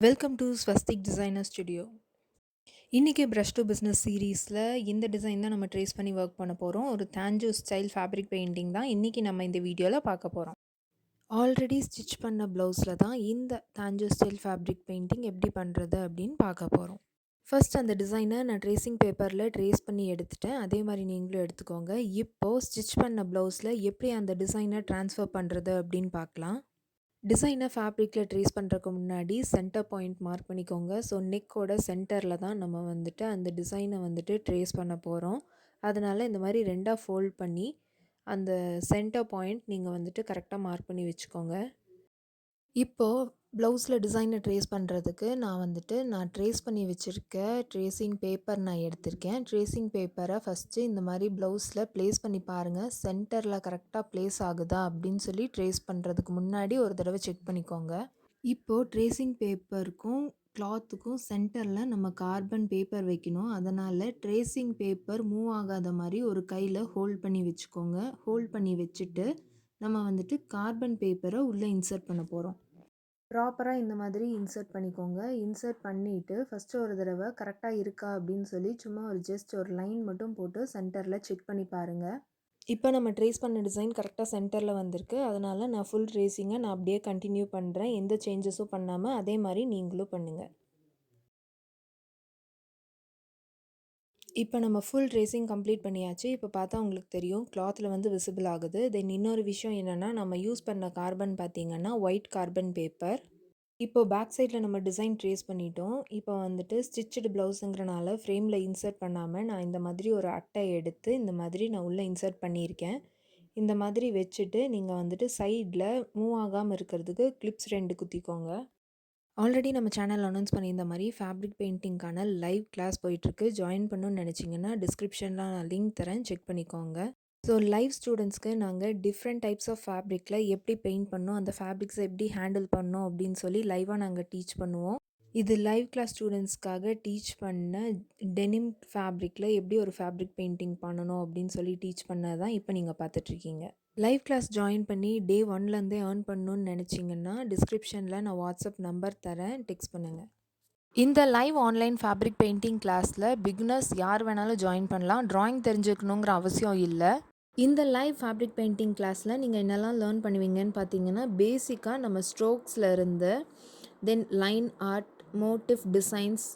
Welcome to Swastik designer studio இன்றைக்கி brush to business சீரீஸில் இந்த டிசைன் தான் நம்ம ட்ரேஸ் பண்ணி ஒர்க் பண்ண போகிறோம் ஒரு தேஞ்சு ஸ்டைல் ஃபேப்ரிக் பெயிண்டிங் தான் இன்றைக்கி நம்ம இந்த வீடியோவில் பார்க்க போகிறோம் ஆல்ரெடி ஸ்டிச் பண்ண ப்ளவுஸில் தான் இந்த தேஞ்சு ஸ்டைல் ஃபேப்ரிக் பெயிண்டிங் எப்படி பண்ணுறது அப்படின்னு பார்க்க போகிறோம் ஃபர்ஸ்ட் அந்த டிசைனை நான் ட்ரேசிங் பேப்பரில் ட்ரேஸ் பண்ணி எடுத்துட்டேன். அதே மாதிரி நீங்களும் எடுத்துக்கோங்க. இப்போது ஸ்டிச் பண்ண ப்ளவுஸில் எப்படி அந்த டிசைனை ட்ரான்ஸ்ஃபர் பண்ணுறது அப்படின்னு பார்க்கலாம். டிசைனை ஃபேப்ரிக்கில் ட்ரேஸ் பண்ணுறதுக்கு முன்னாடி சென்டர் பாயிண்ட் மார்க் பண்ணிக்கோங்க. ஸோ நெக்கோட சென்டரில் தான் நம்ம வந்துட்டு அந்த டிசைனை வந்துட்டு ட்ரேஸ் பண்ண போகிறோம். அதனால் இந்த மாதிரி ரெண்டாக ஃபோல்ட் பண்ணி அந்த சென்டர் பாயிண்ட் நீங்கள் வந்துட்டு கரெக்டாக மார்க் பண்ணி வச்சுக்கோங்க. இப்போது ப்ளவுஸில் டிசைனை ட்ரேஸ் பண்ணுறதுக்கு நான் வந்துட்டு நான் ட்ரேஸ் பண்ணி வச்சுருக்க ட்ரேசிங் பேப்பர் நான் எடுத்திருக்கேன். ட்ரேசிங் பேப்பரை ஃபஸ்ட்டு இந்த மாதிரி ப்ளவுஸில் ப்ளேஸ் பண்ணி பாருங்கள் சென்டரில் கரெக்டாக ப்ளேஸ் ஆகுதா அப்படின்னு சொல்லி ட்ரேஸ் பண்ணுறதுக்கு முன்னாடி ஒரு தடவை செக் பண்ணிக்கோங்க. இப்போது ட்ரேசிங் பேப்பருக்கும் கிளாத்துக்கும் சென்டரில் நம்ம கார்பன் பேப்பர் வைக்கணும். அதனால் ட்ரேசிங் பேப்பர் மூவ் ஆகாத மாதிரி ஒரு கையில் ஹோல்ட் பண்ணி வச்சுக்கோங்க. ஹோல்ட் பண்ணி வச்சுட்டு நம்ம வந்துட்டு கார்பன் பேப்பரை உள்ளே இன்சர்ட் பண்ண போகிறோம். ப்ராப்பராக இந்த மாதிரி இன்சர்ட் பண்ணிக்கோங்க. இன்சர்ட் பண்ணிவிட்டு ஃபஸ்ட்டு ஒரு தடவை கரெக்டாக இருக்கா அப்படின்னு சொல்லி சும்மா ஒரு ஜஸ்ட் ஒரு லைன் மட்டும் போட்டு சென்டரில் செக் பண்ணி பாருங்கள் இப்போ நம்ம ட்ரேஸ் பண்ண டிசைன் கரெக்டாக சென்டரில் வந்திருக்கு. அதனால் நான் ஃபுல் ட்ரேஸிங்கை நான் அப்படியே கண்டினியூ பண்ணுறேன் எந்த சேஞ்சஸும் பண்ணாமல் அதே மாதிரி நீங்களும் பண்ணுங்கள் இப்போ நம்ம ஃபுல் ட்ரேசிங் கம்ப்ளீட் பண்ணியாச்சு. இப்போ பார்த்தா உங்களுக்கு தெரியும். கிளாத்தில் வந்து விசிபிள் ஆகுது. தென் இன்னொரு விஷயம் என்னென்னா நம்ம யூஸ் பண்ண கார்பன் பார்த்திங்கன்னா ஒயிட் கார்பன் பேப்பர் இப்போ பேக் சைடில் நம்ம டிசைன் ட்ரேஸ் பண்ணிட்டோம். இப்போ வந்துட்டு ஸ்டிச்சடு ப்ளவுஸுங்கிறனால ஃப்ரேமில் இன்சர்ட் பண்ணாமல் நான் இந்த மாதிரி ஒரு அட்டை எடுத்து இந்த மாதிரி நான் உள்ளே இன்சர்ட் பண்ணியிருக்கேன். இந்த மாதிரி வச்சுட்டு நீங்கள் வந்துட்டு சைடில் மூவ் ஆகாமல் இருக்கிறதுக்கு கிளிப்ஸ் ரெண்டு குத்திக்கோங்க. ஆல்ரெடி நம்ம சேனல் அனௌன்ஸ் பண்ணியிருந்த மாதிரி ஃபேப்ரிக் பெயிண்டிங்க்கான லைவ் கிளாஸ் போயிட்டுருக்கு. ஜாயின் பண்ணணும்னு நினச்சிங்கன்னா டிஸ்கிரிப்ஷனில் நான் லிங்க் தரேன். செக் பண்ணிக்கோங்க. ஸோ லைவ் ஸ்டூடெண்ட்ஸ்க்கு நாங்கள் டிஃப்ரெண்ட் டைப்ஸ் ஆஃப் ஃபேப்ரிக்கில் எப்படி பெயிண்ட் பண்ணோம் அந்த ஃபேப்ரிக்ஸை எப்படி ஹேண்டில் பண்ணோம் அப்படின்னு சொல்லி லைவாக நாங்கள் டீச் பண்ணுவோம். இது லைவ் கிளாஸ் ஸ்டூடெண்ட்ஸ்க்காக டீச் பண்ண டெனிம் ஃபேப்ரிக்கில் எப்படி ஒரு ஃபேப்ரிக் பெயிண்டிங் பண்ணணும் அப்படின்னு சொல்லி டீச் பண்ணதான் தான் இப்போ நீங்கள் பார்த்துட்ருக்கீங்க லைவ் கிளாஸ் ஜாயின் பண்ணி டே ஒன்லேருந்தே ஏர்ன் பண்ணணுன்னு நினச்சிங்கன்னா டிஸ்கிரிப்ஷனில் நான் வாட்ஸ்அப் நம்பர் தரேன் டெக்ஸ்ட் பண்ணுங்கள் இந்த லைவ் ஆன்லைன் ஃபேப்ரிக் பெயிண்டிங் கிளாஸில் பிக்னர்ஸ் யார் வேணாலும் ஜாயின் பண்ணலாம். ட்ராயிங் தெரிஞ்சுக்கணுங்கிற அவசியம் இல்லை. இந்த லைவ் ஃபேப்ரிக் பெயிண்டிங் கிளாஸில் நீங்கள் என்னெல்லாம் லேர்ன் பண்ணுவீங்கன்னு பார்த்தீங்கன்னா பேசிக்காக நம்ம ஸ்ட்ரோக்ஸில் இருந்து then line art motive designs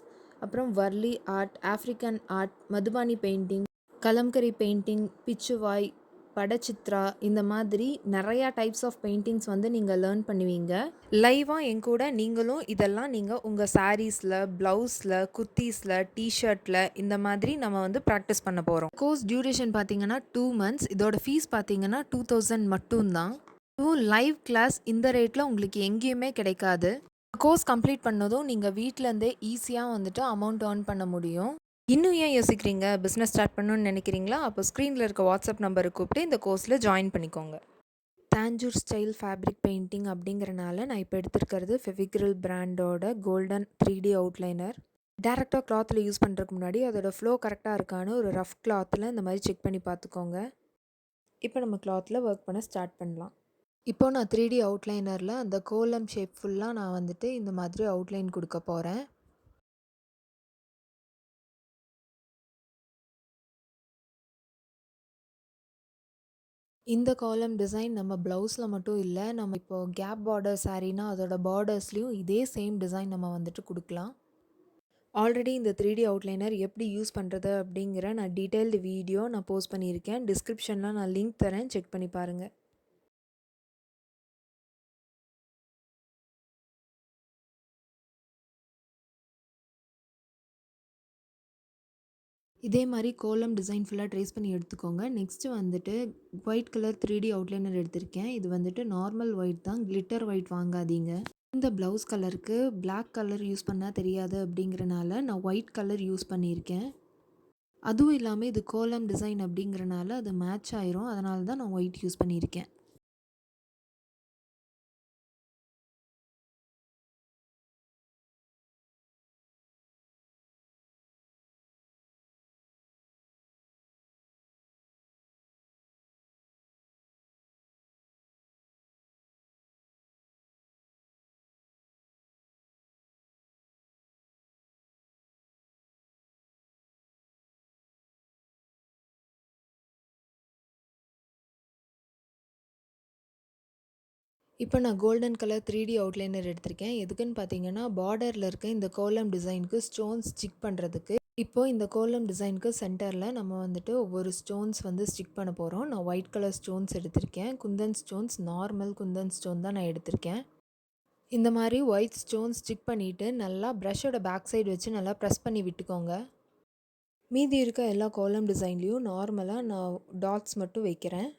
அப்புறம் Warli art African art Madhubani painting Kalamkari painting Pichhwai Pattachitra இந்த மாதிரி நிறையா டைப்ஸ் ஆஃப் பெயிண்டிங்ஸ் வந்து நீங்கள் லேர்ன் பண்ணுவீங்க. லைவாக என் கூட நீங்களும் இதெல்லாம் நீங்கள் உங்கள் சாரீஸில் ப்ளவுஸில் குர்த்தீஸில் டிஷர்ட்டில் இந்த மாதிரி நம்ம வந்து ப்ராக்டிஸ் பண்ண போகிறோம் கோர்ஸ் டியூரேஷன் பார்த்தீங்கன்னா டூ மந்த்ஸ் இதோட ஃபீஸ் பார்த்தீங்கன்னா டூ தௌசண்ட் மட்டும்தான். டூ லைவ் கிளாஸ் இந்த ரேட்டில் உங்களுக்கு எங்கேயுமே கிடைக்காது. கோர்ஸ் கம்ப்ளீட் பண்ணதும் நீங்கள் வீட்டிலேருந்தே ஈஸியாக வந்துட்டு அமௌண்ட் ஏர்ன் பண்ண முடியும். இன்னும் ஏன் யோசிக்கிறீங்க? பிஸ்னஸ் ஸ்டார்ட் பண்ணணும்னு நினைக்கிறீங்களா? அப்போ ஸ்க்ரீனில் இருக்க வாட்ஸ்அப் நம்பரை கூப்பிட்டு இந்த கோர்ஸில் ஜாயின் பண்ணிக்கோங்க. தாஞ்சூர் ஸ்டைல் ஃபேப்ரிக் பெயிண்டிங் அப்படிங்கிறனால நான் இப்போ எடுத்திருக்கிறது ஃபெவிக்ரில் பிராண்டோட கோல்டன் த்ரீ டி அவுட்லைனர் டேரெக்டாக கிளாத்தில் யூஸ் பண்ணுறதுக்கு முன்னாடி அதோட ஃப்ளோ கரெக்டாக இருக்கான்னு ஒரு ரஃப் கிளாத்தில் இந்த மாதிரி செக் பண்ணி பார்த்துக்கோங்க. இப்போ நம்ம கிளாத்தில் ஒர்க் பண்ண ஸ்டார்ட் பண்ணலாம். இப்போ நான் த்ரீ டி அவுட்லைனரில் அந்த கோலம் ஷேப் ஃபுல்லாக நான் வந்துட்டு இந்த மாதிரி அவுட்லைன் கொடுக்க போகிறேன் இந்த காலம் டிசைன் நம்ம ப்ளவுஸில் மட்டும் இல்லை நம்ம இப்போது கேப் பார்டர் சாரீனா அதோட பார்டர்ஸ்லேயும் இதே சேம் டிசைன் நம்ம வந்துட்டு கொடுக்கலாம். ஆல்ரெடி இந்த த்ரீ டி அவுட்லைனர் எப்படி யூஸ் பண்ணுறது அப்படிங்கிற நான் டீட்டெயில்டு வீடியோ நான் போஸ்ட் பண்ணியிருக்கேன். டிஸ்கிரிப்ஷனில் நான் லிங்க் தரேன். செக் பண்ணி பாருங்கள் இதே மாதிரி கோலம் டிசைன் ஃபுல்லாக ட்ரேஸ் பண்ணி எடுத்துக்கோங்க. நெக்ஸ்ட்டு வந்துட்டு white colour three D outliner எடுத்திருக்கேன். இது வந்துட்டு நார்மல் ஒயிட் தான். கிளிட்டர் ஒயிட் வாங்காதீங்க. இந்த ப்ளவுஸ் கலருக்கு பிளாக் கலர் யூஸ் பண்ணால் தெரியாது அப்படிங்கிறனால நான் ஒயிட் கலர் யூஸ் பண்ணியிருக்கேன். அதுவும் இல்லாமல் இது கோலம் டிசைன் அப்படிங்கிறனால அது மேட்ச் ஆயிரும். அதனால தான் நான் ஒயிட் யூஸ் பண்ணியிருக்கேன். இப்போ நான் golden colour three D outliner எடுத்திருக்கேன். எதுக்குன்னு பார்த்தீங்கன்னா பார்டரில் இருக்க இந்த கோலம் டிசைனுக்கு ஸ்டோன்ஸ் ஸ்டிக் பண்ணுறதுக்கு இப்போது இந்த கோலம் டிசைனுக்கு சென்டரில் நம்ம வந்துட்டு ஒவ்வொரு ஸ்டோன்ஸ் வந்து ஸ்டிக் பண்ண போகிறோம் நான் ஒயிட் கலர் ஸ்டோன்ஸ் எடுத்திருக்கேன். Kundan stones normal Kundan stone தான் நான் எடுத்திருக்கேன். இந்த மாதிரி ஒயிட் ஸ்டோன் ஸ்டிக் பண்ணிவிட்டு நல்லா ப்ரஷோட பேக் சைடு வச்சு நல்லா ப்ரெஸ் பண்ணி விட்டுக்கோங்க. மீதி இருக்க எல்லா கோலம் டிசைன்லேயும் நார்மலாக நான் டாட்ஸ் மட்டும் வைக்கிறேன்.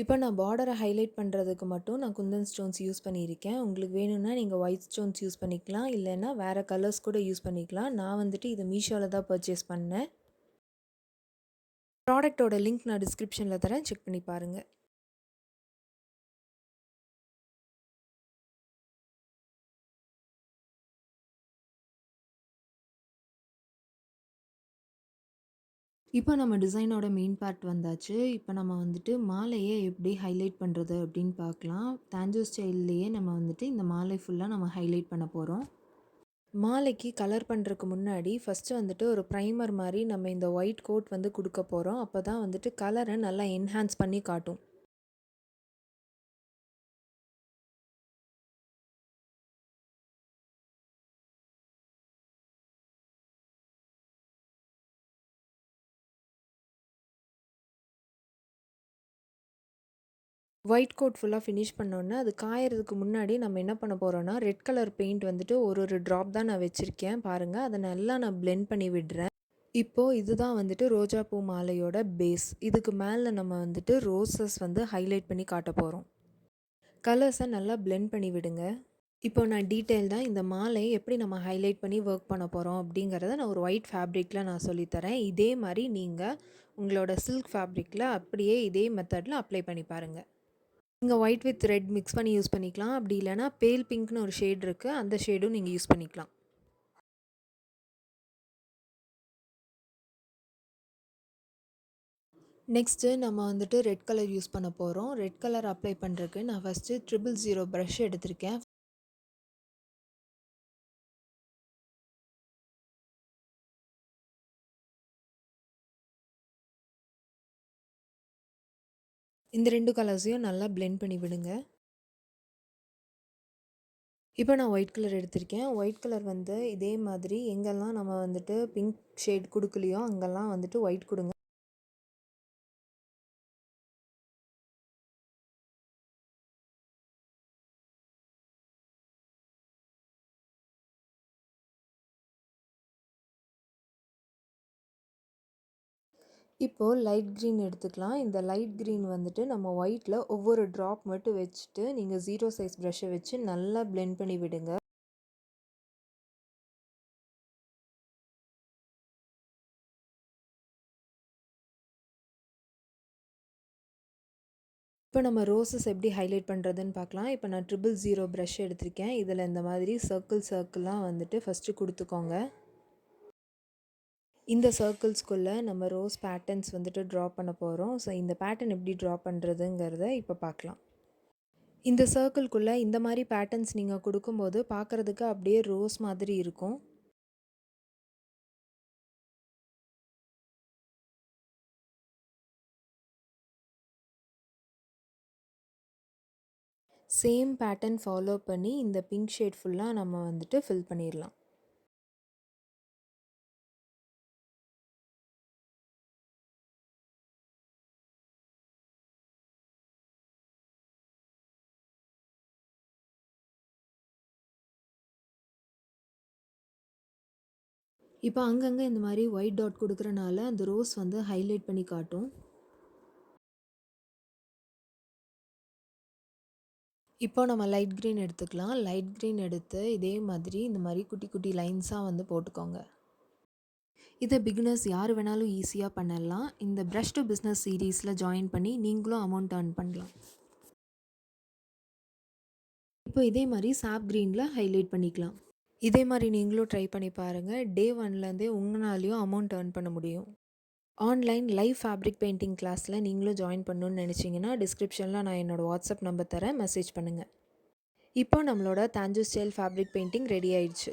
இப்போ நான் பார்டரை ஹைலைட் பண்ணுறதுக்கு மட்டும் நான் குந்தன் ஸ்டோன்ஸ் யூஸ் பண்ணியிருக்கேன். உங்களுக்கு வேணும்னா நீங்கள் ஒயிட் ஸ்டோன்ஸ் யூஸ் பண்ணிக்கலாம். இல்லைன்னா வேறு கலர்ஸ் கூட யூஸ் பண்ணிக்கலாம். நான் வந்துட்டு இதை மீஷோவில் தான் பர்ச்சேஸ் பண்ணேன். ப்ராடக்டோட லிங்க் நான் டிஸ்கிரிப்ஷனில் தரேன். செக் பண்ணி பாருங்கள் இப்போ நம்ம டிசைனோட மெயின் பார்ட் வந்தாச்சு. இப்போ நம்ம வந்துட்டு மாலையை எப்படி ஹைலைட் பண்ணுறது அப்படின்னு பார்க்கலாம். தாஞ்சோ ஸ்டைல்லையே நம்ம வந்துட்டு இந்த மாலை ஃபுல்லாக நம்ம ஹைலைட் பண்ண போகிறோம் மாலைக்கு கலர் பண்ணுறதுக்கு முன்னாடி ஃபஸ்ட்டு வந்துட்டு ஒரு ப்ரைமர் மாதிரி நம்ம இந்த ஒயிட் கோட் வந்து கொடுக்க போகிறோம் அப்போ தான் வந்துட்டு கலரை நல்லா என்ஹான்ஸ் பண்ணி காட்டும். ஒயிட் கோட் ஃபுல்லாக ஃபினிஷ் பண்ணோன்னே அது காயறதுக்கு முன்னாடி நம்ம என்ன பண்ண போகிறோன்னா ரெட் கலர் பெயிண்ட் வந்துட்டு ஒரு ஒரு ட்ராப் தான் நான் வச்சுருக்கேன். பாருங்கள் அதை நல்லா நான் பிளெண்ட் பண்ணி விடுறேன். இப்போது இதுதான் வந்துட்டு ரோஜா பூ மாலையோட பேஸ் இதுக்கு மேலே நம்ம வந்துட்டு ரோசஸ் வந்து ஹைலைட் பண்ணி காட்ட போகிறோம் கலர்ஸை நல்லா பிளெண்ட் பண்ணி விடுங்க. இப்போ நான் டீட்டெயில்டாக இந்த மாலையை எப்படி நம்ம ஹைலைட் பண்ணி ஒர்க் பண்ண போகிறோம் அப்படிங்கிறத நான் ஒரு ஒயிட் ஃபேப்ரிக்கில் நான் சொல்லித்தரேன் இதே மாதிரி நீங்கள் உங்களோட சில்க் ஃபேப்ரிக்கில் அப்படியே இதே மெத்தடில் அப்ளை பண்ணி பாருங்கள் நீங்கள் ஒயிட் வித் ரெட் மிக்ஸ் பண்ணி யூஸ் பண்ணிக்கலாம். அப்படி இல்லைனா பேல் பிங்க்னு ஒரு ஷேட் இருக்குது அந்த ஷேடும் நீங்கள் யூஸ் பண்ணிக்கலாம். நெக்ஸ்ட்டு நம்ம வந்துட்டு ரெட் கலர் யூஸ் பண்ண போகிறோம் ரெட் கலர் அப்ளை பண்ணுறதுக்கு நான் ஃபஸ்ட்டு ட்ரிபிள் ஜீரோ ப்ரஷ் எடுத்திருக்கேன். இந்த ரெண்டு கலர்ஸையும் நல்லா பிளெண்ட் பண்ணி விடுங்க. இப்போ நான் ஒயிட் கலர் எடுத்திருக்கேன். ஒயிட் கலர் வந்து இதே மாதிரி எங்கெல்லாம் நம்ம வந்துட்டு பிங்க் ஷேட் கொடுக்கலையோ அங்கெல்லாம் வந்துட்டு ஒயிட் கொடுங்க. இப்போது லைட் க்ரீன் எடுத்துக்கலாம். இந்த லைட் க்ரீன் வந்துட்டு நம்ம ஒயிட்டில் ஒவ்வொரு ட்ராப் மட்டும் வச்சுட்டு நீங்கள் ஜீரோ சைஸ் ப்ரஷ்ஷை வச்சு நல்லா பிளெண்ட் பண்ணி விடுங்க. இப்போ நம்ம ரோசஸ் எப்படி ஹைலைட் பண்ணுறதுன்னு பார்க்கலாம். இப்போ நான் ட்ரிபிள் ஜீரோ ப்ரஷ் எடுத்திருக்கேன். இதில் இந்த மாதிரி சர்க்கிள் சர்க்கிளாக வந்துட்டு ஃபஸ்ட்டு கொடுத்துக்கோங்க. இந்த சர்க்கிள்ஸ்குள்ளே நம்ம ரோஸ் பேட்டர்ன்ஸ் வந்துட்டு ட்ரா பண்ண போகிறோம் ஸோ இந்த பேட்டர்ன் எப்படி ட்ரா பண்ணுறதுங்கிறத இப்போ பார்க்கலாம். இந்த சர்க்கிள்குள்ளே இந்த மாதிரி பேட்டர்ன்ஸ் நீங்கள் கொடுக்கும்போது பார்க்குறதுக்கு அப்படியே ரோஸ் மாதிரி இருக்கும். சேம் பேட்டர்ன் ஃபாலோ பண்ணி இந்த பிங்க் ஷேட் ஃபுல்லாக நம்ம வந்துட்டு ஃபில் பண்ணிடலாம். இப்போ அங்கங்கே இந்த மாதிரி ஒயிட் டாட் கொடுக்குறனால அந்த ரோஸ் வந்து ஹைலைட் பண்ணி காட்டும். இப்போ நம்ம லைட் க்ரீன் எடுத்துக்கலாம். லைட் க்ரீன் எடுத்து இதே மாதிரி இந்த மாதிரி குட்டி குட்டி லைன்ஸாக வந்து போட்டுக்கோங்க. இதை பிகினர்ஸ் யார் வேணாலும் ஈஸியாக பண்ணலாம். இந்த ப்ரஷ் டு பிஸ்னஸ் சீரீஸில் ஜாயின் பண்ணி நீங்களும் அமௌண்ட் ஏர்ன் பண்ணலாம். இப்போ இதே மாதிரி சாப் க்ரீனில் ஹைலைட் பண்ணிக்கலாம். இதே மாதிரி நீங்களும் ட்ரை பண்ணி பாருங்கள் டே ஒன்லேருந்தே உங்களாலையும் அமௌண்ட் ஏர்ன் பண்ண முடியும். ஆன்லைன் லைவ் ஃபேப்ரிக் பெயிண்டிங் கிளாஸில் நீங்களும் ஜாயின் பண்ணணுன்னு நினச்சிங்கன்னா டிஸ்கிரிப்ஷனில் நான் என்னோடய வாட்ஸ்அப் நம்பர் தரேன். மெசேஜ் பண்ணுங்கள் இப்போ நம்மளோட தாஞ்சு ஸ்டைல் ஃபேப்ரிக் பெயிண்டிங் ரெடி ஆயிடுச்சு.